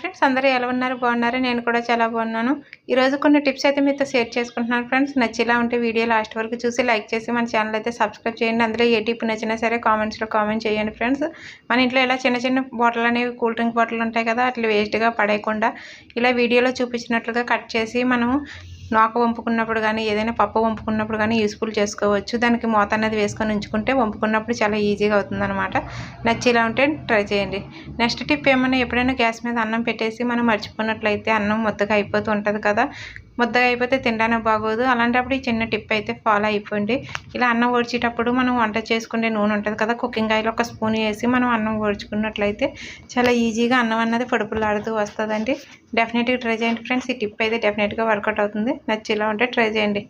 Friends అందరూ ఎలా ఉన్నారు? బాగున్నారు? నేను కూడా చాలా బాగున్నాను. ఈరోజు కొన్ని టిప్స్ అయితే మీతో షేర్ చేసుకుంటున్నాను ఫ్రెండ్స్. నచ్చేలా ఉంటే వీడియో లాస్ట్ వరకు చూసి లైక్ చేసి మన ఛానల్ అయితే సబ్స్క్రైబ్ చేయండి. అందులో ఏ టిప్ నచ్చినా సరే కామెంట్స్లో కామెంట్ చేయండి ఫ్రెండ్స్. మన ఇంట్లో ఇలా చిన్న చిన్న బాటిల్ అనేవి కూల్ డ్రింక్ బాటిల్ ఉంటాయి కదా అట్లా వేస్ట్గా పడేయకుండా ఇలా వీడియోలో చూపించినట్లుగా కట్ చేసి మనము నూక వంపుకున్నప్పుడు కానీ ఏదైనా పప్పు వంపుకున్నప్పుడు కానీ యూస్ఫుల్ చేసుకోవచ్చు. దానికి మూత అనేది వేసుకొని ఉంచుకుంటే వంపుకున్నప్పుడు చాలా ఈజీగా అవుతుందన్నమాట. నచ్చేలా ఉంటే ట్రై చేయండి. నెక్స్ట్ టిప్ ఏమైనా ఎప్పుడైనా గ్యాస్ మీద అన్నం పెట్టేసి మనం మర్చిపోయినట్లయితే అన్నం మొత్తగా అయిపోతూ ఉంటుంది కదా. ముద్దగా అయిపోతే తినడానికి బాగోదు. అలాంటప్పుడు ఈ చిన్న టిప్ అయితే ఫాలో అయిపోండి. ఇలా అన్నం ఓడ్చేటప్పుడు మనం వంట చేసుకునే నూనె ఉంటుంది కదా కుకింగ్ ఆయిల్ ఒక స్పూన్ వేసి మనం అన్నం ఓడ్చుకున్నట్లయితే చాలా ఈజీగా అన్నం అన్నది పొడుపులాడుతూ వస్తుందండి. డెఫినెట్గా ట్రై చేయండి ఫ్రెండ్స్. ఈ టిప్ అయితే డెఫినెట్గా వర్కౌట్ అవుతుంది. నచ్చేలా ఉంటే ట్రై చేయండి.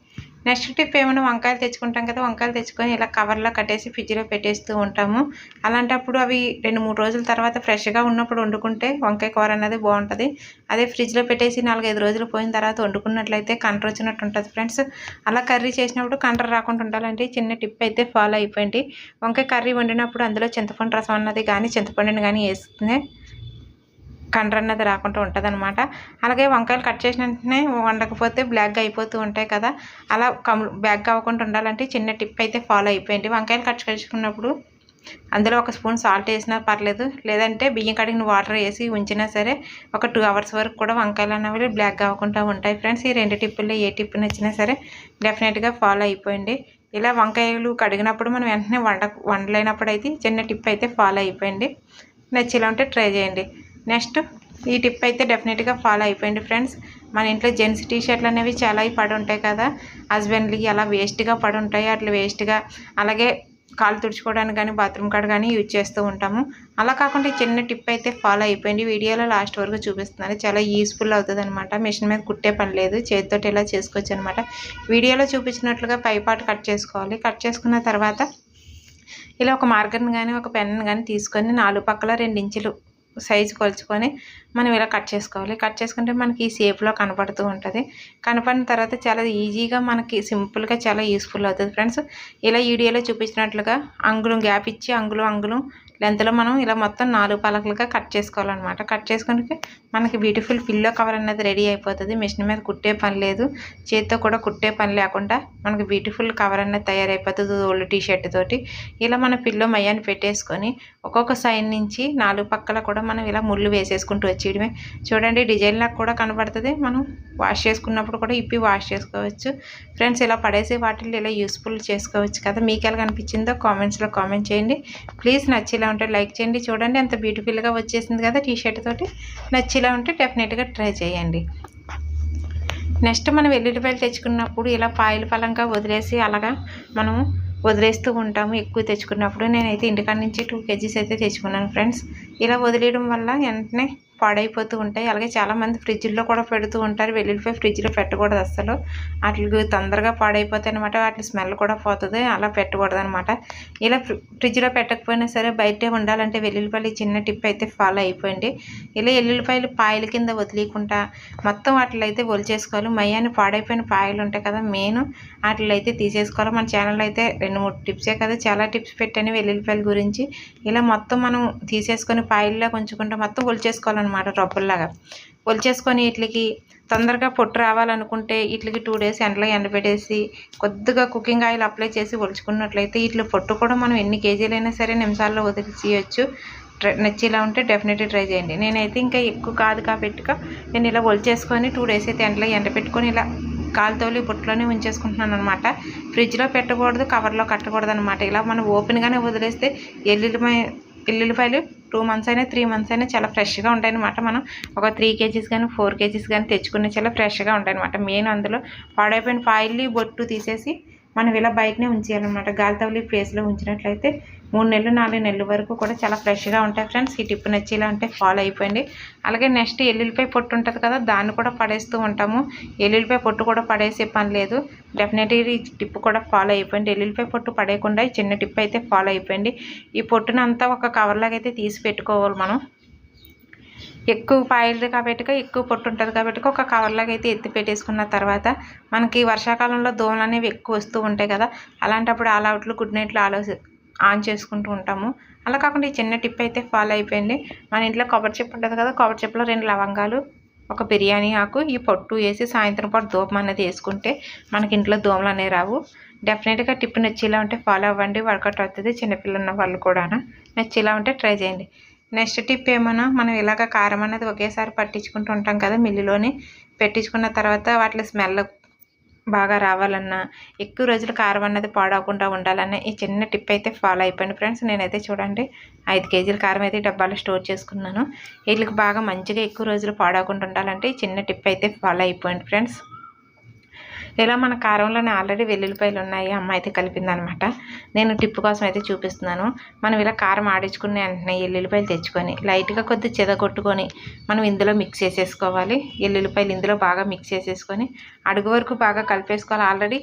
నెక్స్ట్ టిప్ ఏమైనా వంకాయలు తెచ్చుకుంటాం కదా వంకాయలు తెచ్చుకొని ఇలా కవర్లో కట్టేసి ఫ్రిడ్జ్లో పెట్టేస్తూ ఉంటాము. అలాంటప్పుడు అవి రెండు మూడు రోజుల తర్వాత ఫ్రెష్గా ఉన్నప్పుడు వండుకుంటే వంకాయ కూర అనేది బాగుంటుంది. అదే ఫ్రిడ్జ్లో పెట్టేసి నాలుగైదు రోజులు పోయిన తర్వాత వండుకున్నట్లయితే కంట్ర వచ్చినట్టు ఉంటుంది ఫ్రెండ్స్. అలా కర్రీ చేసినప్పుడు కంట్ర రాకుండా ఉండాలంటే చిన్న టిప్ అయితే ఫాలో అయిపోయింది వంకాయ కర్రీ వండినప్పుడు అందులో చింతపండు రసం అన్నది కానీ చింతపండుని కానీ వేసుకునే కండ్ర అన్నది రాకుండా ఉంటుంది అనమాట అలాగే వంకాయలు కట్ చేసిన వెంటనే వండకపోతే బ్లాక్గా అయిపోతూ ఉంటాయి కదా. అలా కమ్ బ్లాక్గా అవ్వకుండా ఉండాలంటే చిన్న టిప్ అయితే ఫాలో అయిపోయింది. వంకాయలు కట్ చేసుకున్నప్పుడు అందులో ఒక స్పూన్ సాల్ట్ వేసినా పర్లేదు. లేదంటే బియ్యం కడిగిన వాటర్ వేసి ఉంచినా సరే ఒక టూ అవర్స్ వరకు కూడా వంకాయలు అనేవి బ్లాక్ అవ్వకుండా ఉంటాయి ఫ్రెండ్స్ ఈ రెండు టిప్పుల్లో ఏ టిప్ నచ్చినా సరే డెఫినెట్గా ఫాలో అయిపోయింది. ఇలా వంకాయలు కడిగినప్పుడు మనం వెంటనే వండ వండలేనప్పుడు అయితే చిన్న టిప్ అయితే ఫాలో అయిపోయింది. నచ్చేలా ఉంటే ట్రై చేయండి. నెక్స్ట్ ఈ టిప్ అయితే డెఫినెట్గా ఫాలో అయిపోయింది ఫ్రెండ్స్. మన ఇంట్లో జెంట్స్ టీ షర్ట్లు అనేవి చాలా పడి ఉంటాయి కదా. హస్బెండ్లకి అలా వేస్ట్గా పడి ఉంటాయి అట్లా వేస్ట్గా అలాగే కాలు తుడుచుకోవడానికి కానీ బాత్రూమ్ కాడ కానీ యూజ్ చేస్తూ ఉంటాము. అలా కాకుండా చిన్న టిప్ అయితే ఫాలో అయిపోయింది వీడియోలో లాస్ట్ వరకు చూపిస్తున్నాను. చాలా యూస్ఫుల్ అవుతుంది అనమాట మిషన్ మీద కుట్టే పని లేదు. చేతితో ఇలా చేసుకోవచ్చు అనమాట వీడియోలో చూపించినట్లుగా పైపాటు కట్ చేసుకోవాలి. కట్ చేసుకున్న తర్వాత ఇలా ఒక మార్గర్ని కానీ ఒక పెన్ను కానీ తీసుకొని నాలుగు పక్కల రెండు ఇంచులు సైజు కొలుచుకొని మనం ఇలా కట్ చేసుకోవాలి. కట్ చేసుకుంటే మనకి ఈ షేప్లో కనపడుతూ ఉంటుంది. కనపడిన తర్వాత చాలా ఈజీగా మనకి సింపుల్గా చాలా యూస్ఫుల్ అవుతుంది. ఫ్రెండ్స్ ఇలా వీడియోలో చూపించినట్లుగా అంగుళం గ్యాప్ ఇచ్చి అంగుళం అంగుళం లెంత్లో మనం ఇలా మొత్తం నాలుగు పలకలుగా కట్ చేసుకోవాలన్నమాట. కట్ చేసుకుంటే మనకి బ్యూటిఫుల్ పిల్లో కవర్ అనేది రెడీ అయిపోతుంది. మిషన్ మీద కుట్టే పని లేదు. చేతితో కూడా కుట్టే పని లేకుండా మనకి బ్యూటిఫుల్ కవర్ అనేది తయారైపోతుంది ఓల్డ్ టీ షర్ట్ తోటి. ఇలా మన పిల్లో మయ్యాన్ని పెట్టేసుకొని ఒక్కొక్క సైడ్ నుంచి నాలుగు పక్కల కూడా మనం ఇలా ముళ్ళు వేసేసుకుంటూ వచ్చేయడమే. చూడండి డిజైన్ లాగా కూడా కనబడుతుంది. మనం వాష్ చేసుకున్నప్పుడు కూడా ఇప్పి వాష్ చేసుకోవచ్చు. ఫ్రెండ్స్ ఇలా పడేసి వాటిని ఇలా యూస్ఫుల్ చేసుకోవచ్చు కదా. మీకు ఎలా కనిపించిందో కామెంట్స్లో కామెంట్ చేయండి. ప్లీజ్ నచ్చేలా ఉంటే లైక్ చేయండి. చూడండి అంత బ్యూటిఫుల్గా వచ్చేసింది కదా టీషర్ట్ తోటి. నచ్చేలా ఉంటే డెఫినెట్గా ట్రై చేయండి. నెక్స్ట్ మనం వెల్లుల్లిపాయలు తెచ్చుకున్నప్పుడు ఇలా పాయలు పలంగా వదిలేసి అలాగా మనం వదిలేస్తూ ఉంటాము. ఎక్కువ తెచ్చుకున్నప్పుడు నేనైతే ఇంటికాడ నుంచి టూ కేజీస్ అయితే తెచ్చుకున్నాను ఫ్రెండ్స్ ఇలా వదిలేయడం వల్ల వెంటనే పాడైపోతూ ఉంటాయి. అలాగే చాలామంది ఫ్రిడ్జ్లో కూడా పెడుతూ ఉంటారు. వెల్లుల్లిపాయ ఫ్రిడ్జ్లో పెట్టకూడదు అసలు వాటికి తొందరగా పాడైపోతాయి అనమాట వాటి స్మెల్ కూడా పోతుంది. అలా పెట్టకూడదు అనమాట ఇలా ఫ్రిడ్జ్లో పెట్టకపోయినా సరే బయటే ఉండాలంటే వెల్లుల్లిపాయలు చిన్న టిప్ అయితే ఫాలో అయిపోయింది ఇలా వెల్లుల్లిపాయలు పాయల కింద వదిలేకుండా మొత్తం వాటిలో అయితే ఒలిచేసుకోవాలి. మయ్యాన్ని పాడైపోయిన పాయలు ఉంటాయి కదా మెయిన్. వాటిలో అయితే తీసేసుకోవాలి. మన ఛానల్ అయితే రెండు మూడు టిప్సే కదా. చాలా టిప్స్ పెట్టాను వెల్లుల్లిపాయల గురించి. ఇలా మొత్తం మనం తీసేసుకొని పాయల్లో కొంచుకుంటే మొత్తం ఒలిచేసుకోవాలన్నమాట. అనమాట రొబ్బల్లాగా. ఒలిచేసుకొని వీటికి తొందరగా పొట్టు రావాలనుకుంటే వీటికి టూ డేస్ ఎండలో ఎండబెట్టేసి కొద్దిగా కుకింగ్ ఆయిల్ అప్లై చేసి ఒలుచుకున్నట్లయితే వీటిలో పొట్టు కూడా మనం ఎన్ని కేజీలైనా సరే నిమిషాల్లో వదిలిచేయచ్చు. నచ్చేలా ఉంటే డెఫినెట్లీ ట్రై చేయండి. నేనైతే ఇంకా ఎక్కువ కాదు కాబట్టిగా నేను ఇలా ఒలిచేసుకొని టూ డేస్ అయితే ఎండలో ఎండబెట్టుకొని ఇలా కాలుతోలి బుట్టలోనే ఉంచేసుకుంటున్నాను అనమాట ఫ్రిడ్జ్లో పెట్టకూడదు కవర్లో కట్టకూడదు అనమాట ఇలా మనం ఓపెన్గానే వదిలేస్తే ఎల్లుల్లిపాయ ఎల్లుల్లిపాయలు టూ మంత్స్ అయినా త్రీ మంత్స్ అయినా చాలా ఫ్రెష్గా ఉంటాయన్నమాట మనం. ఒక త్రీ కేజీస్ కానీ ఫోర్ కేజీస్ కానీ తెచ్చుకునే చాలా ఫ్రెష్గా ఉంటాయన్నమాట. మెయిన్ అందులో పాడైపోయిన ఫాయిల్ని బొట్టు తీసేసి మనం ఇలా బయటనే ఉంచేయాలన్నమాట. గాలి తగిలి ప్లేస్లో ఉంచినట్లయితే మూడు నెలలు నాలుగు నెలల వరకు కూడా చాలా ఫ్రెష్గా ఉంటాయి ఫ్రెండ్స్. ఈ టిప్ నచ్చేలా అంటే ఫాలో అయిపోయింది అలాగే నెక్స్ట్ ఎల్లుల్లిపై పొట్టు ఉంటుంది కదా దాన్ని కూడా పడేస్తూ ఉంటాము. ఎల్లుల్లిపై పొట్టు కూడా పడేసే పని లేదు. డెఫినెట్గా ఈ టిప్ కూడా ఫాలో అయిపోయింది ఎల్లుల్లిపై పొట్టు పడేయకుండా ఈ చిన్న టిప్ అయితే ఫాలో అయిపోయింది ఈ పొట్టునంతా ఒక కవర్లాగా అయితే తీసి పెట్టుకోవాలి మనం. ఎక్కువ పాయలు కాబట్టి ఎక్కువ పొట్టు ఉంటుంది కాబట్టి ఒక కవర్లాగా అయితే ఎత్తి పెట్టేసుకున్న తర్వాత మనకి వర్షాకాలంలో దోమలు అనేవి ఎక్కువ వస్తూ ఉంటాయి కదా అలాంటప్పుడు ఆల్ అవుట్లు గుడ్ నైట్లు ఆలో ఆన్ చేసుకుంటూ ఉంటాము. అలా కాకుండా ఈ చిన్న టిప్ అయితే ఫాలో అయిపోయింది. మన ఇంట్లో కొబ్బరి చెప్పు ఉంటుంది కదా కొబ్బరి చెప్పులో రెండు లవంగాలు ఒక బిర్యానీ ఆకు ఈ పొట్టు వేసి సాయంత్రం పాటు దూపం అనేది వేసుకుంటే మనకి ఇంట్లో దోమలు అనేవి రావు. డెఫినెట్గా టిప్ నచ్చేలా ఉంటే ఫాలో అవ్వండి. వర్కౌట్ అవుతుంది చిన్నపిల్లలు ఉన్న వాళ్ళు కూడా నచ్చేలా ఉంటే ట్రై చేయండి. నెక్స్ట్ టిప్ ఏమన్నా మనం ఇలాగ కారం అనేది ఒకేసారి పట్టించుకుంటూ ఉంటాం కదా మిల్లులోని. పెట్టించుకున్న తర్వాత వాటి స్మెల్ బాగా రావాలన్నా ఎక్కువ రోజులు కారం అన్నది పాడవకుండా ఉండాలన్న ఈ చిన్న టిప్ అయితే ఫాలో అయిపోయింది ఫ్రెండ్స్. నేనైతే చూడండి ఐదు కేజీల కారం అయితే డబ్బాలో స్టోర్ చేసుకున్నాను. వీళ్ళకి బాగా మంచిగా ఎక్కువ రోజులు పాడవకుండా ఉండాలంటే ఈ చిన్న టిప్ అయితే ఫాలో అయిపోయింది ఫ్రెండ్స్. ఇలా మన కారంలోనే ఆల్రెడీ వెల్లుల్లిపాయలు ఉన్నాయి అమ్మ అయితే కలిపిందనమాట. నేను టిప్పు కోసం అయితే చూపిస్తున్నాను. మనం ఇలా కారం ఆడించుకునే వెంటనే ఎల్లుల్లిపాయలు తెచ్చుకొని లైట్గా కొద్ది చెదగొట్టుకొని మనం ఇందులో మిక్స్ చేసేసుకోవాలి. ఎల్లుల్లిపాయలు ఇందులో బాగా మిక్స్ చేసేసుకొని అడుగు వరకు బాగా కలిపేసుకోవాలి. ఆల్రెడీ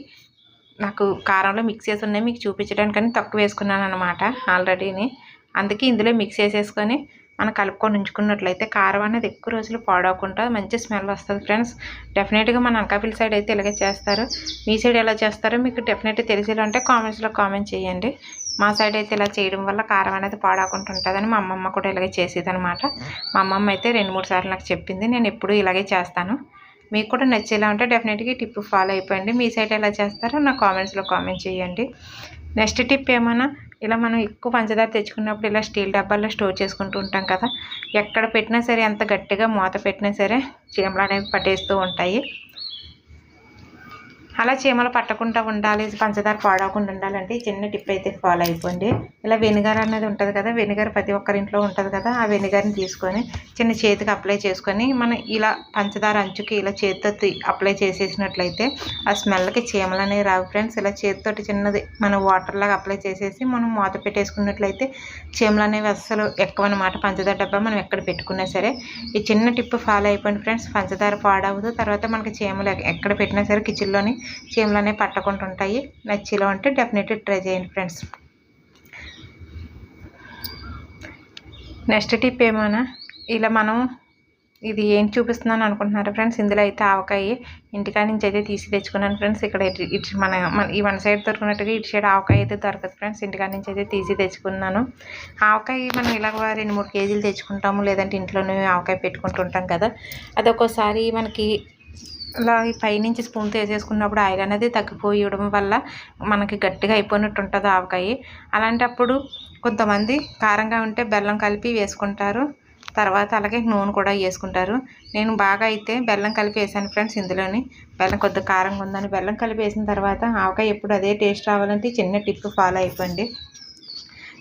నాకు కారంలో మిక్స్ చేసి ఉన్నాయి మీకు చూపించడానికని తక్కువ వేసుకున్నాను అనమాట ఆల్రెడీని. అందుకే ఇందులో మిక్స్ చేసేసుకొని మనం కలుపుకొని ఉంచుకున్నట్లయితే కారం అనేది ఎక్కువ రోజులు పాడవకుండా మంచి స్మెల్ వస్తుంది ఫ్రెండ్స్. డెఫినెట్గా మన అనకాపల్లి సైడ్ అయితే ఇలాగే చేస్తారు. మీ సైడ్ ఎలా చేస్తారో మీకు డెఫినెట్గా తెలిసేలా ఉంటే కామెంట్స్లో కామెంట్ చేయండి. మా సైడ్ అయితే ఇలా చేయడం వల్ల కారం అనేది పాడకుండా ఉంటుందని మా అమ్మమ్మ కూడా ఇలాగే చేసేది అనమాట మా అమ్మమ్మ అయితే రెండు మూడు సార్లు నాకు చెప్పింది నేను ఎప్పుడూ ఇలాగే చేస్తాను. మీకు కూడా నచ్చేలా ఉంటే డెఫినెట్గా టిప్ ఫాలో అయిపోయింది మీ సైడ్ ఎలా చేస్తారో నా కామెంట్స్లో కామెంట్ చేయండి. నెక్స్ట్ టిప్ ఏమైనా ఇలా మనం ఎక్కువ పంచదార తెచ్చుకున్నప్పుడు ఇలా స్టీల్ డబ్బాల్లో స్టోర్ చేసుకుంటూ ఉంటాం కదా ఎక్కడ పెట్టినా సరే ఎంత గట్టిగా మూత పెట్టినా సరే చీమలు అనేవి పట్టేస్తూ ఉంటాయి. అలా చీమలు పట్టకుండా ఉండాలి పంచదార పాడవకుండా ఉండాలంటే చిన్న టిప్ అయితే ఫాలో అయిపోండి. ఇలా వెనిగర్ అనేది ఉంటుంది కదా వెనిగర్ ప్రతి ఒక్కరింట్లో ఉంటుంది కదా ఆ వెనిగర్ని తీసుకొని చిన్న చేతికి అప్లై చేసుకొని మనం ఇలా పంచదార అంచుకి ఇలా చేతితో అప్లై చేసేసినట్లయితే ఆ స్మెల్కి చీమలు అనేవి రావు ఫ్రెండ్స్. ఇలా చేతితోటి చిన్నది మనం వాటర్ లాగా అప్లై చేసేసి మనం మూత పెట్టేసుకున్నట్లయితే చీమలు అనేవి అస్సలు ఎక్కువ అనమాట పంచదార డబ్బా మనం ఎక్కడ పెట్టుకున్నా సరే. ఈ చిన్న టిప్ ఫాలో అయిపోయింది ఫ్రెండ్స్. పంచదార పాడవదు తర్వాత మనకి చీమలు ఎక్కడ పెట్టినా సరే కిచెన్లోని చీమలనే పట్టకుండా ఉంటాయి నచ్చిలో ఉంటే డెఫినెట్లీ ట్రై చేయండి ఫ్రెండ్స్. నెక్స్ట్ టిప్ ఏమైనా? ఇలా మనం ఇది ఏం చూపిస్తున్నాను అనుకుంటున్నారు ఫ్రెండ్స్? ఇందులో అయితే ఆవకాయ ఇంటికాడ నుంచి అయితే తీసి తెచ్చుకున్నాను ఫ్రెండ్స్. ఇక్కడ ఇటు మన మన ఈ వన్ సైడ్ దొరికినట్టుగా ఇటు సైడ్ ఆవకాయ అయితే దొరకదు ఫ్రెండ్స్. ఇంటికాడ నుంచి అయితే తీసి తెచ్చుకున్నాను. ఆవకాయ మనం ఇలాగ రెండు మూడు కేజీలు తెచ్చుకుంటాము. లేదంటే ఇంట్లోనే ఆవకాయ పెట్టుకుంటుంటాం కదా. అది మనకి ఇలా పైనుంచి స్పూన్తో వేసేసుకున్నప్పుడు ఆయిల్ అనేది తగ్గిపోయడం వల్ల మనకి గట్టిగా అయిపోయినట్టు ఉంటుంది ఆవకాయ. అలాంటప్పుడు కొంతమంది కారంగా ఉంటే బెల్లం కలిపి వేసుకుంటారు. తర్వాత అలాగే నూనె కూడా వేసుకుంటారు. నేను బాగా అయితే బెల్లం కలిపి వేసాను ఫ్రెండ్స్ ఇందులోని. బెల్లం కొద్దిగా కారంగా ఉందని బెల్లం కలిపి వేసిన తర్వాత ఆవకాయ ఎప్పుడు అదే టేస్ట్ రావాలంటే చిన్న టిప్ ఫాలో అయిపోండి.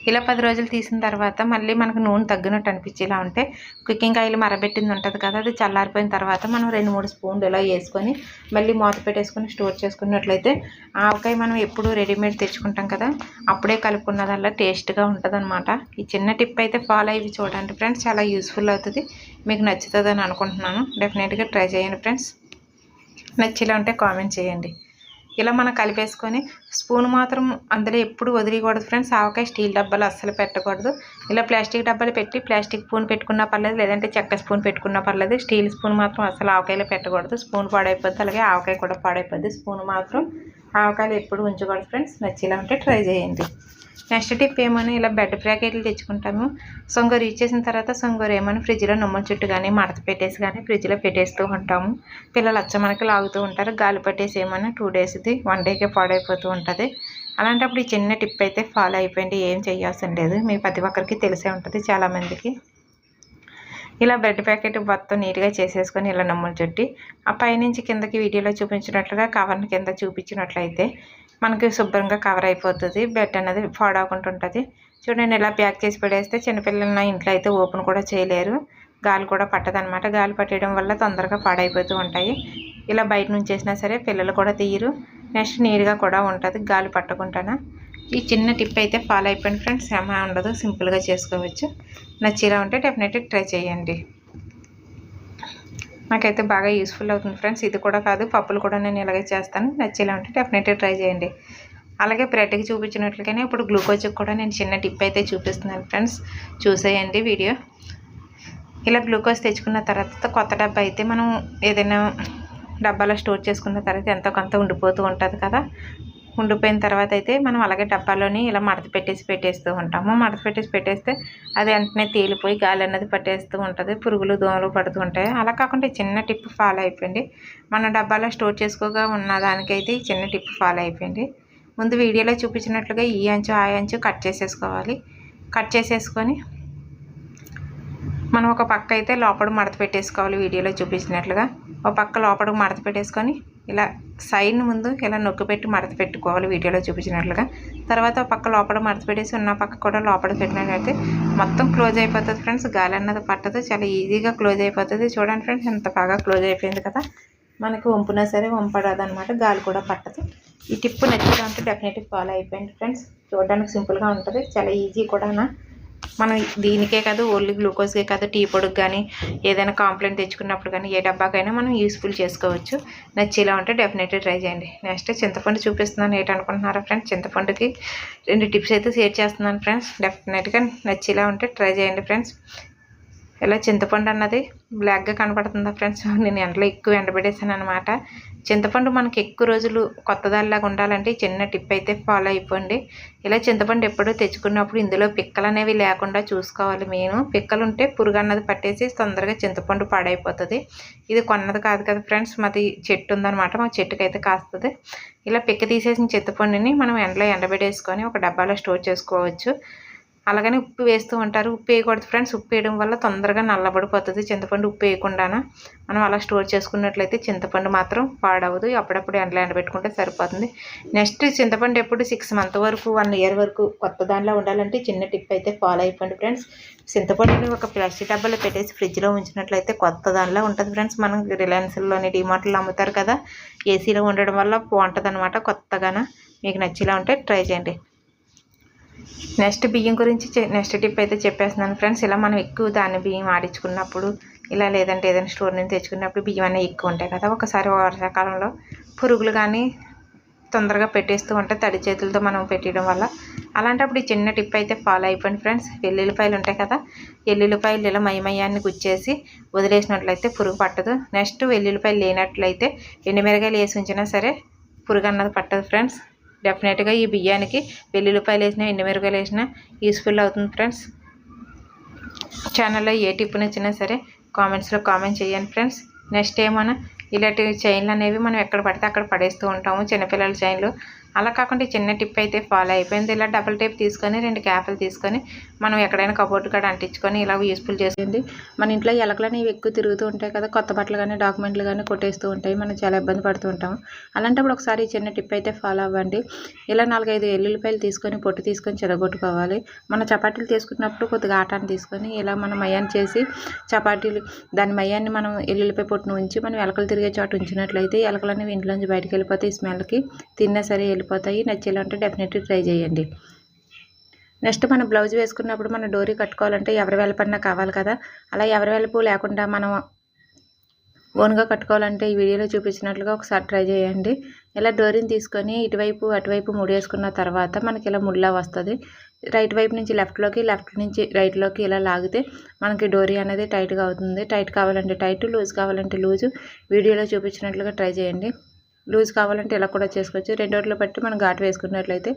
ఇలా పది రోజులు తీసిన తర్వాత మళ్ళీ మనకు నూనె తగ్గినట్టు అనిపించేలా ఉంటే కుకింగ్ ఆయిల్ మరబెట్టింది ఉంటుంది కదా అది చల్లారిపోయిన తర్వాత మనం రెండు మూడు స్పూన్లు ఇలా వేసుకొని మళ్ళీ మూత పెట్టేసుకొని స్టోర్ చేసుకున్నట్లయితే ఆవకాయ మనం ఎప్పుడు రెడీమేడ్ తెచ్చుకుంటాం కదా అప్పుడే కలుపుకున్నదల్లా టేస్ట్గా ఉంటుంది ఈ చిన్న టిప్ అయితే ఫాలో అయ్యి చూడండి ఫ్రెండ్స్ చాలా యూస్ఫుల్ అవుతుంది. మీకు నచ్చుతుందని అనుకుంటున్నాను. డెఫినెట్గా ట్రై చేయండి ఫ్రెండ్స్. నచ్చేలా ఉంటే కామెంట్ చేయండి. ఇలా మనం కలిపేసుకొని స్పూన్ మాత్రం అందులో ఎప్పుడు వదిలేయకూడదు ఫ్రెండ్స్. ఆవకాయ స్టీల్ డబ్బాలు అస్సలు పెట్టకూడదు. ఇలా ప్లాస్టిక్ డబ్బాలు పెట్టి ప్లాస్టిక్ స్పూన్ పెట్టుకున్నా పర్లేదు లేదంటే చెక్క స్పూన్ పెట్టుకున్నా పర్లేదు. స్టీల్ స్పూన్ మాత్రం అసలు ఆవకాయలో పెట్టకూడదు. స్పూన్ పాడైపోద్ది అలాగే ఆవకాయ కూడా పాడైపోద్ది. స్పూన్ మాత్రం ఆవకాయలు ఎప్పుడు ఉంచకూడదు ఫ్రెండ్స్. నచ్చేలా ఉంటే ట్రై చేయండి. నెక్స్ట్ టిప్ ఏమని ఇలా బెడ్ ప్యాకెట్లు తెచ్చుకుంటాము. సొంగూరు ఇచ్చేసిన తర్వాత సొంగూరు ఏమని ఫ్రిడ్జ్లో నుమ్మల చుట్టూ కానీ మడత పెట్టేసి కానీ ఫ్రిడ్జ్లో పెట్టేస్తూ ఉంటాము. పిల్లలు వచ్చ మనకి లాగుతూ ఉంటారు. గాలి పట్టేసి ఏమైనా టూ డేస్ది వన్ డేకే పాడైపోతూ ఉంటుంది. అలాంటప్పుడు ఈ చిన్న టిప్ అయితే ఫాలో అయిపోయింది. ఏం చేయాల్సిన లేదు. మీ ప్రతి ఒక్కరికి తెలిసే ఉంటుంది చాలామందికి ఇలా బ్రెడ్ ప్యాకెట్ మొత్తం నీట్గా చేసేసుకొని ఇలా నమ్ములు చుట్టి ఆ పైనుంచి కిందకి వీడియోలో చూపించినట్లుగా కవర్ని కింద చూపించినట్లయితే మనకి శుభ్రంగా కవర్ అయిపోతుంది. బెడ్ అనేది పాడవకుండా ఉంటుంది చూడండి ఇలా ప్యాక్ చేసి పడేస్తే చిన్నపిల్లల ఇంట్లో అయితే ఓపెన్ కూడా చేయలేరు. గాలి కూడా పట్టదనమాట గాలి పట్టేయడం వల్ల తొందరగా పాడైపోతూ ఉంటాయి. ఇలా బయట నుంచి వేసినా సరే పిల్లలు కూడా తీయరు. నెక్స్ట్ నీట్గా కూడా ఉంటుంది గాలి పట్టకుండా ఈ చిన్న టిప్ అయితే ఫాలో అయిపోయింది ఫ్రెండ్స్ శ్రమ ఉండదు. సింపుల్గా చేసుకోవచ్చు. నచ్చేలా ఉంటే డెఫినెట్గా ట్రై చేయండి. నాకైతే బాగా యూస్ఫుల్ అవుతుంది ఫ్రెండ్స్ ఇది కూడా కాదు పప్పులు కూడా నేను ఇలాగే చేస్తాను. నచ్చేలా ఉంటే డెఫినెట్గా ట్రై చేయండి. అలాగే బ్రెడ్కి చూపించినట్లుగానే ఇప్పుడు గ్లూకోజ్కి కూడా నేను చిన్న టిప్ అయితే చూపిస్తున్నాను ఫ్రెండ్స్ చూసేయండి వీడియో ఇలా గ్లూకోజ్ తెచ్చుకున్న తర్వాత కొత్త డబ్బా అయితే మనం ఏదైనా డబ్బాలో స్టోర్ చేసుకున్న తర్వాత ఎంతో కొంత ఉండిపోతూ ఉంటుంది కదా. ఉండిపోయిన తర్వాత అయితే మనం అలాగే డబ్బాలోని ఇలా మడత పెట్టేసి పెట్టేస్తూ ఉంటాము. మడత పెట్టేసి పెట్టేస్తే అది వెంటనే తేలిపోయి గాలి అన్నది పట్టేస్తూ ఉంటుంది. పురుగులు దోమలు పడుతూ ఉంటాయి. అలా కాకుండా చిన్న టిప్ ఫాలో అయిపోయింది మన డబ్బాలో స్టోర్ చేసుకోగా ఉన్న దానికైతే ఈ చిన్న టిప్ ఫాలో అయిపోయింది ముందు వీడియోలో చూపించినట్లుగా ఈ అంచు ఆ అంచు కట్ చేసేసుకోవాలి. కట్ చేసేసుకొని మనం ఒక పక్క అయితే లోపల మడత పెట్టేసుకోవాలి వీడియోలో చూపించినట్లుగా. ఒక పక్క లోపల మడత పెట్టేసుకొని ఇలా సైడ్ ముందు ఇలా నొక్కి పెట్టి మడత పెట్టుకోవాలి వీడియోలో చూపించినట్లుగా. తర్వాత పక్క లోపల మడత పెట్టేసి ఉన్న పక్క కూడా లోపల పెట్టినట్లయితే మొత్తం క్లోజ్ అయిపోతుంది ఫ్రెండ్స్. గాలి అన్నది పట్టదు చాలా ఈజీగా క్లోజ్ అయిపోతుంది. చూడండి ఫ్రెండ్స్ ఎంత బాగా క్లోజ్ అయిపోయింది కదా. మనకి వంపునా సరే వంపడదు అనమాట గాలి కూడా పట్టదు. ఈ టిప్ నచ్చిందంటే అంటే డెఫినెట్గా ఫాలో అయిపోయింది ఫ్రెండ్స్. చూడడానికి సింపుల్గా ఉంటుంది చాలా ఈజీ కూడా మనం దీనికే కాదు ఓన్లీ గ్లూకోజ్కే కాదు టీ పొడికి కానీ ఏదైనా కాంప్లైంట్ తెచ్చుకున్నప్పుడు కానీ ఏ డబ్బాకైనా మనం యూస్ఫుల్ చేసుకోవచ్చు. నచ్చేలా ఉంటే డెఫినెట్లీ ట్రై చేయండి. నెక్స్ట్ చింతపండు చూపిస్తున్నాను. ఏంటనుకుంటున్నారా ఫ్రెండ్స్? చింతపండుకి రెండు టిప్స్ అయితే షేర్ చేస్తున్నాను ఫ్రెండ్స్. డెఫినెట్గా నచ్చేలా ఉంటే ట్రై చేయండి ఫ్రెండ్స్. ఇలా చింతపండు అన్నది బ్లాక్గా కనపడుతుందా ఫ్రెండ్స్? నేను ఎండలో ఎక్కువ ఎండబెట్టేసాను అనమాట చింతపండు మనకి ఎక్కువ రోజులు కొత్తదానిలాగా ఉండాలంటే చిన్న టిప్ అయితే ఫాలో అయిపోండి. ఇలా చింతపండు ఎప్పుడూ తెచ్చుకున్నప్పుడు ఇందులో పిక్కలు అనేవి లేకుండా చూసుకోవాలి మేము పిక్కలు ఉంటే పురుగు అన్నది పట్టేసి తొందరగా చింతపండు పాడైపోతుంది. ఇది కొన్నది కాదు కదా ఫ్రెండ్స్ మాది చెట్టు ఉందనమాట మా చెట్టుకి అయితే కాస్తుంది. ఇలా పిక్క తీసేసిన చింతపండుని మనం ఎండలో ఎండబెట్టేసుకొని ఒక డబ్బాలో స్టోర్ చేసుకోవచ్చు. అలాగని ఉప్పు వేస్తూ ఉంటారు. ఉప్పు వేయకూడదు ఫ్రెండ్స్. ఉప్పు వేయడం వల్ల తొందరగా నల్లబడిపోతుంది. చింతపండు ఉప్పు వేయకుండాన. మనం అలా స్టోర్ చేసుకున్నట్లయితే చింతపండు మాత్రం పాడవదు. అప్పుడప్పుడు ఎండలో ఎండబెట్టుకుంటే సరిపోతుంది. నెక్స్ట్ చింతపండు ఎప్పుడు సిక్స్ మంత్ వరకు వన్ ఇయర్ వరకు కొత్త దానిలో ఉండాలంటే చిన్న టిప్ అయితే ఫాలో అయిపోండి ఫ్రెండ్స్. చింతపండుని ఒక ప్లాస్టిక్ డబ్బాలో పెట్టేసి ఫ్రిడ్జ్లో ఉంచినట్లయితే కొత్త దానిలో ఉంటుంది ఫ్రెండ్స్. మనం రిలయన్స్లోని డిమార్ట్లో అమ్ముతారు కదా. ఏసీలో ఉండడం వల్ల బాగుంటుంది అనమాట కొత్తగాన. మీకు నచ్చేలా ఉంటే ట్రై చేయండి. నెక్స్ట్ బియ్యం గురించి నెక్స్ట్ టిప్ అయితే చెప్పేస్తున్నాను ఫ్రెండ్స్. ఇలా మనం ఎక్కువ దాన్ని బియ్యం ఆడించుకున్నప్పుడు ఇలా లేదంటే ఏదైనా స్టోర్ నుంచి తెచ్చుకున్నప్పుడు బియ్యం అనేవి ఎక్కువ ఉంటాయి కదా. ఒకసారి వర్షాకాలంలో పురుగులు కానీ తొందరగా పెట్టేస్తూ ఉంటే తడి చేతులతో మనం పెట్టడం వల్ల అలాంటప్పుడు ఈ చిన్న టిప్ అయితే ఫాలో అయిపోయింది ఫ్రెండ్స్. వెల్లుల్లిపాయలు ఉంటాయి కదా వెల్లుల్లిపాయలు ఇలా మైమయాన్ని గుచ్చేసి వదిలేసినట్లయితే పురుగు పట్టదు. నెక్స్ట్ వెల్లుల్లిపాయలు లేనట్లయితే ఎండుమిరగాయలు వేసి ఉంచినా సరే పురుగు అన్నది పట్టదు ఫ్రెండ్స్. డెఫినెట్గా ఈ బియ్యానికి వెల్లుల్లిపాయలు వేసినా ఎండుమిరకాయలు వేసినా యూస్ఫుల్ అవుతుంది ఫ్రెండ్స్ ఛానల్లో ఏ టిప్ నచ్చినా సరే కామెంట్స్లో కామెంట్ చేయండి ఫ్రెండ్స్ నెక్స్ట్ ఏమైనా ఇలాంటి చైన్లు అనేవి మనం ఎక్కడ పడితే అక్కడ పడేస్తూ ఉంటాము. చిన్నపిల్లల చైన్లు అలా కాకుండా చిన్న టిప్ అయితే ఫాలో అయిపోయింది. ఇలా డబుల్ టేప్ తీసుకొని రెండు క్యాప్లు తీసుకొని మనం ఎక్కడైనా కబోర్డ్ కాడ అంటించుకొని ఇలా యూస్ఫుల్ చేసింది మన ఇంట్లో ఎలకలని ఎక్కువ తిరుగుతూ ఉంటాయి కదా కొత్త బట్టలు కానీ డాక్యుమెంట్లు కానీ కొట్టేస్తూ ఉంటాయి. మనం చాలా ఇబ్బంది పడుతూ ఉంటాం అలాంటప్పుడు ఒకసారి చిన్న టిప్ అయితే ఫాలో అవ్వండి. ఇలా నాలుగైదు ఎల్లుల్లిపాయలు తీసుకొని పొట్టు తీసుకొని చెదగొట్టుకోవాలి మన చపాతీలు తీసుకున్నప్పుడు కొద్దిగా ఆటాన్ని తీసుకొని ఇలా మనం మయాన్ని చేసి చపాతీలు దాని మయాన్ని మనం ఎల్లుల్లిపాయ పొట్టును ఉంచి మనం ఎలకలు తిరిగే చోట ఉంచినట్లయితే ఎలకలు ఇంట్లోంచి బయటకు వెళ్ళిపోతాయి. స్మెల్కి తిన్నా సరే వెళ్ళిపోతాయి నచ్చేలాంటే డెఫినెట్లీ ట్రై చేయండి. నెక్స్ట్ మనం బ్లౌజ్ వేసుకున్నప్పుడు మనం డోరీ కట్టుకోవాలంటే ఎవరి వెళ్ళపడినా కావాలి కదా. అలా ఎవరి వెళ్ళపు లేకుండా మనం ఓన్గా కట్టుకోవాలంటే ఈ వీడియోలో చూపించినట్లుగా ఒకసారి ట్రై చేయండి. ఇలా డోరీని తీసుకొని ఇటువైపు అటువైపు ముడేసుకున్న తర్వాత మనకి ఇలా ముడిలా వస్తుంది. రైట్ వైపు నుంచి లెఫ్ట్లోకి లెఫ్ట్ నుంచి రైట్లోకి ఇలా లాగితే మనకి డోరీ అనేది టైట్గా అవుతుంది. టైట్ కావాలంటే టైట్ లూజ్ కావాలంటే లూజు. వీడియోలో చూపించినట్లుగా ట్రై చేయండి. లూజ్ కావాలంటే ఇలా కూడా చేసుకోవచ్చు. రెండోట్లో బట్టి మనం ఘాటు వేసుకున్నట్లయితే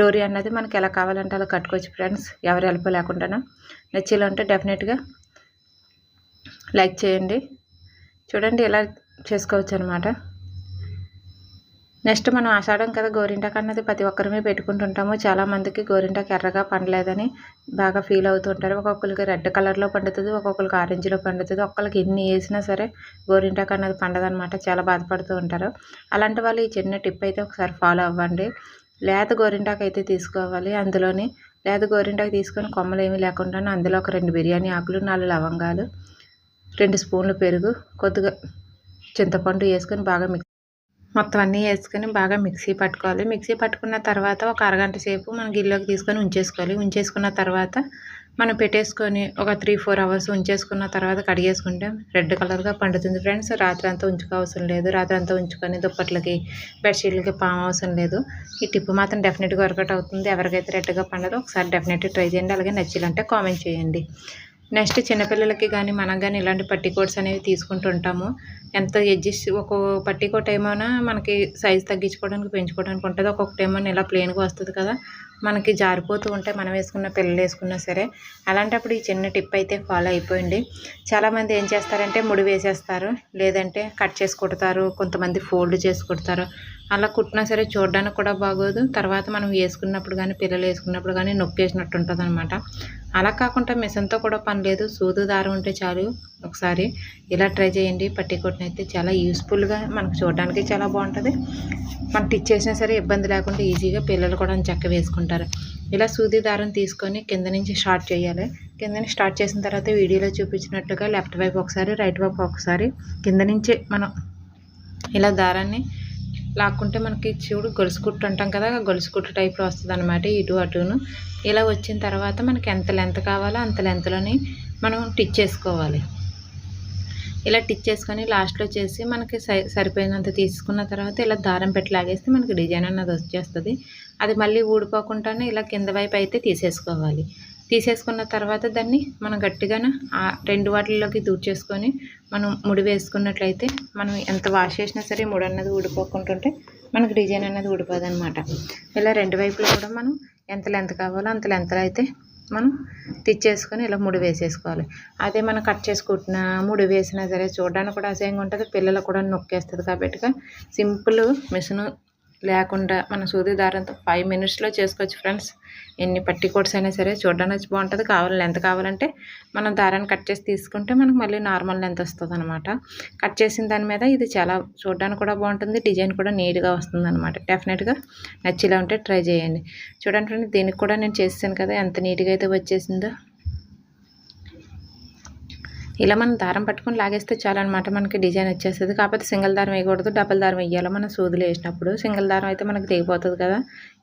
డోరీ అన్నది మనకి ఎలా కావాలంటే అలా కట్టుకోవచ్చు ఫ్రెండ్స్. ఎవరు హెల్ప్ లేకుండా నచ్చేలా ఉంటే డెఫినెట్గా లైక్ చేయండి. చూడండి ఎలా చేసుకోవచ్చు అనమాట నెక్స్ట్ మనం ఆషాఢం కదా గోరింటాకు అన్నది ప్రతి ఒక్కరిమే పెట్టుకుంటుంటాము. చాలామందికి గోరింటాకు ఎర్రగా పండలేదని బాగా ఫీల్ అవుతుంటారు. ఒక్కొక్కరికి రెడ్ కలర్లో పండుతుంది ఒక్కొక్కరికి ఆరెంజ్లో పండుతుంది. ఒక్కరికి ఎన్ని వేసినా సరే గోరింటాకు అన్నది పండదనమాట చాలా బాధపడుతూ ఉంటారు. అలాంటి వాళ్ళు ఈ చిన్న టిప్ అయితే ఒకసారి ఫాలో అవ్వండి. లేత గోరింటాకు అయితే తీసుకోవాలి. అందులోని లేత గోరింటాకు తీసుకొని కొమ్మలు ఏమీ లేకుండా అందులో ఒక రెండు బిర్యానీ ఆకులు నాలుగు లవంగాలు రెండు స్పూన్లు పెరుగు కొద్దిగా చింతపండు వేసుకొని బాగా మిక్స్ మొత్తం అన్నీ వేసుకొని బాగా మిక్సీ పట్టుకోవాలి. మిక్సీ పట్టుకున్న తర్వాత ఒక అరగంట సేపు మనం గిన్నెలోకి తీసుకొని ఉంచేసుకోవాలి. ఉంచేసుకున్న తర్వాత మనం పెట్టేసుకొని ఒక త్రీ ఫోర్ అవర్స్ ఉంచేసుకున్న తర్వాత కడిగేసుకుంటే రెడ్ కలర్గా పండుతుంది ఫ్రెండ్స్. రాత్రి అంతా ఉంచుకోవసరం లేదు. రాత్రి అంతా ఉంచుకొని దుప్పట్లకి బెడ్షీట్లకి పాము అవసరం లేదు. ఈ టిప్ మాత్రం డెఫినెట్గా వర్కౌట్ అవుతుంది. ఎవరికైతే రెడ్గా పండదో ఒకసారి డెఫినెట్గా ట్రై చేయండి. అలాగే నచ్చిలంటే కామెంట్ చేయండి. నెక్స్ట్ చిన్నపిల్లలకి కానీ మనకు కానీ ఇలాంటి పట్టికోట్స్ అనేవి తీసుకుంటూ ఉంటాము. ఎంత ఎడ్జెస్ ఒక పట్టి కోట్ ఏమైనా మనకి సైజ్ తగ్గించుకోవడానికి పెంచుకోవడానికి ఉంటుంది. ఒక్కొక్కటి ఇలా ప్లెయిన్గా వస్తుంది కదా మనకి జారిపోతూ ఉంటాయి మనం వేసుకున్న పిల్లలు వేసుకున్నా సరే. అలాంటప్పుడు ఈ చిన్న టిప్ అయితే ఫాలో అయిపోయింది. చాలామంది ఏం చేస్తారంటే ముడి వేసేస్తారు. లేదంటే కట్ చేసి కుడతారు. కొంతమంది ఫోల్డ్ చేసి కుడతారు. అలా కుట్టినా సరే చూడడానికి కూడా బాగోదు. తర్వాత మనం వేసుకున్నప్పుడు కానీ పిల్లలు వేసుకున్నప్పుడు కానీ నొక్కేసినట్టు ఉంటుంది అనమాట అలా కాకుండా మిషన్తో కూడా పని లేదు. సూదు దారం ఉంటే చాలు ఒకసారి ఇలా ట్రై చేయండి. పట్టి అయితే చాలా యూస్ఫుల్గా మనకు చూడడానికి చాలా బాగుంటుంది. మనం టిచ్ చేసినా సరే ఇబ్బంది లేకుండా ఈజీగా పిల్లలు కూడా చక్క వేసుకుంటారు. ఇలా సూది దారం తీసుకొని కింద నుంచి స్టార్ట్ చేయాలి. కింద నుంచి స్టార్ట్ చేసిన తర్వాత వీడియోలో చూపించినట్టుగా లెఫ్ట్ వైపు ఒకసారి రైట్ వైపు ఒకసారి కింద నుంచి మనం ఇలా దారాన్ని లాక్కుంటే మనకి చూడు గొలుసు కుట్టు అంటాం కదా గొలుసు కుట్టు టైప్లో వస్తుంది అనమాట ఇటు అటును. ఇలా వచ్చిన తర్వాత మనకి ఎంత లెంత్ కావాలో అంత లెంత్లోని మనం టిచ్ చేసుకోవాలి. ఇలా టిచ్ చేసుకొని లాస్ట్లో చేసి మనకి సరిపోయినంత తీసుకున్న తర్వాత ఇలా దారం పెట్టి లాగేస్తే మనకి డిజైన్ అన్నది వచ్చేస్తుంది. అది మళ్ళీ ఊడిపోకుండానే ఇలా కింద వైపు అయితే తీసేసుకోవాలి. తీసేసుకున్న తర్వాత దాన్ని మనం గట్టిగానే రెండు వాటిల్లోకి దూర్చేసుకొని మనం ముడి వేసుకున్నట్లయితే మనం ఎంత వాష్ చేసినా సరే ముడి అన్నది ఊడిపోకుంటుంటే మనకు డిజైన్ అనేది ఊడిపోదు అనమాట ఇలా రెండు వైపులు కూడా మనం ఎంత లెంత్ కావాలో అంత లెంత్లో అయితే మనం తెచ్చేసుకొని ఇలా ముడి వేసేసుకోవాలి. అదే మనం కట్ చేసుకుంటున్నా ముడి వేసినా సరే చూడడానికి కూడా అసహ్యంగా ఉంటుంది పిల్లలు కూడా నొక్కేస్తుంది కాబట్టి సింపుల్ మిషన్ లేకుండా మన సూది దారంతో ఫైవ్ మినిట్స్లో చేసుకోవచ్చు ఫ్రెండ్స్ ఎన్ని పట్టి కోట్స్ అయినా సరే చూడడానికి బాగుంటుంది. కావాలి లెంత్ కావాలంటే మనం దారాన్ని కట్ చేసి తీసుకుంటే మనకు మళ్ళీ నార్మల్ లెంత్ వస్తుంది అనమాట కట్ చేసిన దాని మీద ఇది చాలా చూడడానికి కూడా బాగుంటుంది. డిజైన్ కూడా నీట్గా వస్తుంది అనమాట డెఫినెట్గా నచ్చిలా ఉంటే ట్రై చేయండి. చూడండి ఫ్రెండ్స్ దీనికి కూడా నేను చేసాను కదా ఎంత నీట్గా అయితే వచ్చేసిందో. ఇలా మనం దారం పట్టుకొని లాగేస్తే చాలన్నమాట మనకి డిజైన్ వచ్చేస్తుంది. కాకపోతే సింగిల్ దారం వేయకూడదు డబల్ దారం వేయాలి. మనం సూదులు వేసినప్పుడు సింగిల్ దారం అయితే మనకి దిగిపోతుంది కదా.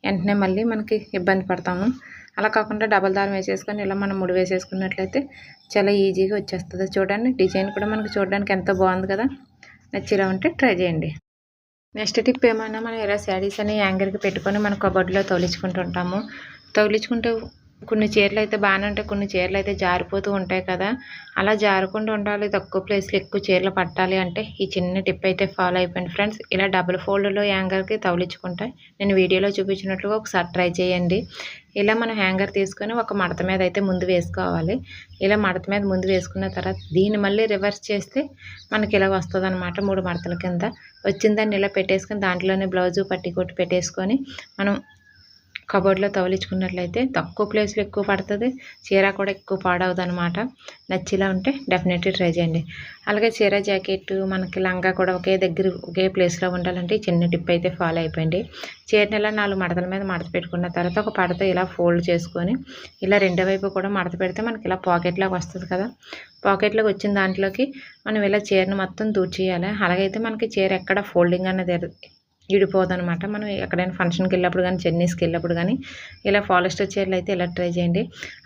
వెంటనే మళ్ళీ మనకి ఇబ్బంది పడతాము. అలా కాకుండా డబల్ దారం వేసేసుకొని ఇలా మనం ముడి వేసేసుకున్నట్లయితే చాలా ఈజీగా వచ్చేస్తుంది. చూడండి డిజైన్ కూడా మనకి చూడడానికి ఎంతో బాగుంది కదా. నచ్చిలా ఉంటే ట్రై చేయండి. నెక్స్ట్ టిప్ ఏమైనా మనం ఇలా శారీస్ అని యాంగర్కి పెట్టుకొని మనం కబడ్లో తొలిచుకుంటుంటాము తగిలించుకుంటే కొన్ని చీరలు అయితే బాగానే ఉంటాయి కొన్ని చీరలు అయితే జారిపోతూ ఉంటాయి కదా. అలా జారకుండా ఉండాలి తక్కువ ప్లేస్లో ఎక్కువ చీరలు పట్టాలి అంటే ఈ చిన్న టిప్ అయితే ఫాలో అయిపోయింది ఫ్రెండ్స్. ఇలా డబుల్ ఫోల్డ్లో హ్యాంగర్కి తవలించుకుంటాయి నేను వీడియోలో చూపించినట్లుగా ఒకసారి ట్రై చేయండి. ఇలా మనం హ్యాంగర్ తీసుకొని ఒక మడత మీద అయితే ముందు వేసుకోవాలి. ఇలా మడత మీద ముందు వేసుకున్న తర్వాత దీన్ని మళ్ళీ రివర్స్ చేస్తే మనకి ఇలా వస్తుంది అనమాట మూడు మడతల కింద. వచ్చిందాన్ని ఇలా పెట్టేసుకొని దాంట్లోనే బ్లౌజు పట్టి కొట్టి పెట్టేసుకొని మనం కబోర్డ్లో తవలించుకున్నట్లయితే తక్కువ ప్లేస్లో ఎక్కువ పడుతుంది. చీర కూడా ఎక్కువ పాడవద్దు అనమాట నచ్చిలా ఉంటే డెఫినెట్లీ ట్రై చేయండి. అలాగే చీర జాకెట్ మనకి లంగా కూడా ఒకే దగ్గర ఒకే ప్లేస్లో ఉండాలంటే చిన్న టిప్ అయితే ఫాలో అయిపోయింది చీరని ఇలా నాలుగు మడతల మీద మడత పెట్టుకున్న తర్వాత ఒక పడత ఇలా ఫోల్డ్ చేసుకొని ఇలా రెండో వైపు కూడా మడత పెడితే మనకి ఇలా పాకెట్లాగా వస్తుంది కదా. పాకెట్లోకి వచ్చిన దాంట్లోకి మనం ఇలా చీరను మొత్తం దూర్చేయాలి అలాగైతే మనకి చీర ఎక్కడ ఫోల్డింగ్ అన్నది అనమాట మనం ఎక్కడైనా ఫంక్షన్కి వెళ్ళినప్పుడు కానీ చెన్నీస్కి వెళ్ళినప్పుడు కానీ ఇలా ఫాలెస్టర్ చీరలు అయితే ఇలా ట్రై చేయండి.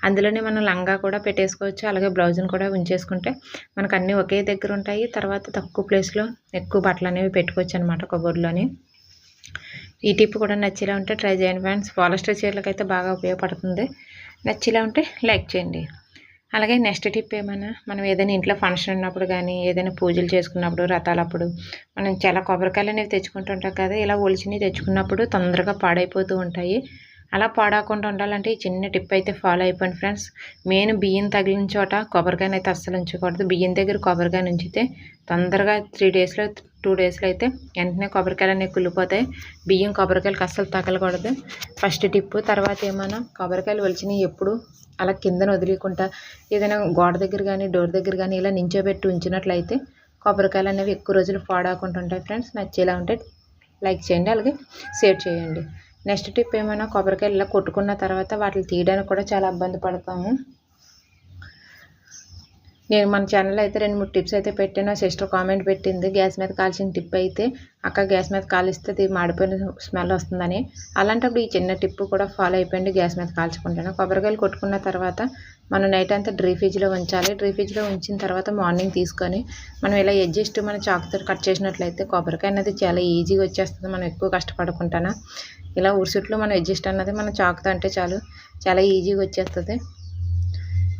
అందులోనే మనం లంగా కూడా పెట్టేసుకోవచ్చు. అలాగే బ్లౌజ్ని కూడా ఉంచేసుకుంటే మనకు అన్నీ ఒకే దగ్గర ఉంటాయి. తర్వాత తక్కువ ప్లేస్లో ఎక్కువ బట్టలు అనేవి పెట్టుకోవచ్చు అనమాట కబోర్డ్లోని ఈ టిప్ కూడా నచ్చేలా ఉంటే ట్రై చేయండి ఫ్రెండ్స్. ఫాలెస్టర్ చీరలకు అయితే బాగా ఉపయోగపడుతుంది. నచ్చేలా ఉంటే లైక్ చేయండి. అలాగే నెక్స్ట్ టిప్ ఏమైనా మనం ఏదైనా ఇంట్లో ఫంక్షన్ ఉన్నప్పుడు కానీ ఏదైనా పూజలు చేసుకున్నప్పుడు రథాలప్పుడు మనం చాలా కొబ్బరికాయలు అనేవి తెచ్చుకుంటుంటాం కదా ఇలా ఒలిచినవి తెచ్చుకున్నప్పుడు తొందరగా పాడైపోతూ ఉంటాయి. అలా పాడకుండా ఉండాలంటే ఈ చిన్న టిప్ అయితే ఫాలో అయిపోయింది ఫ్రెండ్స్. మెయిన్ బియ్యం తగిలిన చోట కొబ్బరికాయనైతే అయితే అస్సలు ఉంచకూడదు. బియ్యం దగ్గర కొబ్బరికాయని ఉంచితే తొందరగా త్రీ డేస్లో టూ డేస్లో అయితే వెంటనే కొబ్బరికాయలు అనేవి కుళ్ళిపోతాయి. బియ్యం కొబ్బరికాయలకు అస్సలు తగలకూడదు. ఫస్ట్ టిప్పు తర్వాత ఏమైనా కొబ్బరికాయలు ఒలిచినవి ఎప్పుడు అలా కిందన వదిలేకుండా ఏదైనా గోడ దగ్గర కానీ డోర్ దగ్గర కానీ ఇలా నించోబెట్టి ఉంచినట్లయితే కొబ్బరికాయలు అనేవి ఎక్కువ రోజులు పాడాకుండా ఉంటాయి ఫ్రెండ్స్. నచ్చేలా ఉంటే లైక్ చేయండి అలాగే షేర్ చేయండి. నెక్స్ట్ టిప్ ఏమైనా కొబ్బరికాయలు ఇలా కొట్టుకున్న తర్వాత వాటిని తీయడానికి కూడా చాలా ఇబ్బంది పడతాము. నేను మన ఛానల్లో అయితే రెండు మూడు టిప్స్ అయితే పెట్టాను. సిస్టర్ కామెంట్ పెట్టింది గ్యాస్ మీద కాల్చిన టిప్ అయితే అక్క గ్యాస్ మీద కాలిస్తే అది మాడిపోయిన స్మెల్ వస్తుందని. అలాంటప్పుడు ఈ చిన్న టిప్ కూడా ఫాలో అయిపోయింది గ్యాస్ మీద కాల్చుకుంటాను. కొబ్బరికాయలు కొట్టుకున్న తర్వాత మనం నైట్ అంతా డ్రీ ఫ్రిడ్జ్లో ఉంచాలి. డ్రీ ఫ్రిడ్జ్లో ఉంచిన తర్వాత మార్నింగ్ తీసుకొని మనం ఇలా అడ్జస్ట్ మన చాకుతో కట్ చేసినట్లయితే కొబ్బరికాయ అనేది చాలా ఈజీగా వచ్చేస్తుంది. మనం ఎక్కువ కష్టపడుకుంటానా ఇలా ఉరుసుట్లో మనం అడ్జస్ట్ అన్నది మన చాకుతో అంటే చాలు చాలా ఈజీగా వచ్చేస్తుంది.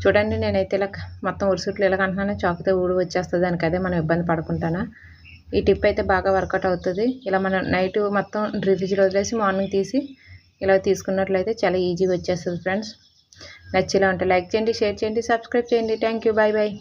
చూడండి నేనైతే ఇలా మొత్తం ఉరుసుట్లు ఇలా అంటున్నాను. చాకుతో ఊడి వచ్చేస్తుంది దానికి అదే మనం ఇబ్బంది పడుకుంటానా ఈ టిప్ అయితే బాగా వర్కౌట్ అవుతుంది. ఇలా మనం నైట్ మొత్తం రిఫ్రిజ్లో వదిలేసి మార్నింగ్ తీసి ఇలా తీసుకున్నట్లయితే చాలా ఈజీగా వచ్చేస్తుంది ఫ్రెండ్స్. నచ్చేలా ఉంటే లైక్ చేయండి షేర్ చేయండి సబ్స్క్రైబ్ చేయండి. Thank you bye bye.